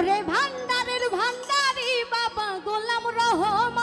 ওরে ভান্ডারের ভান্ডারি বাবা গোলাম রহমান।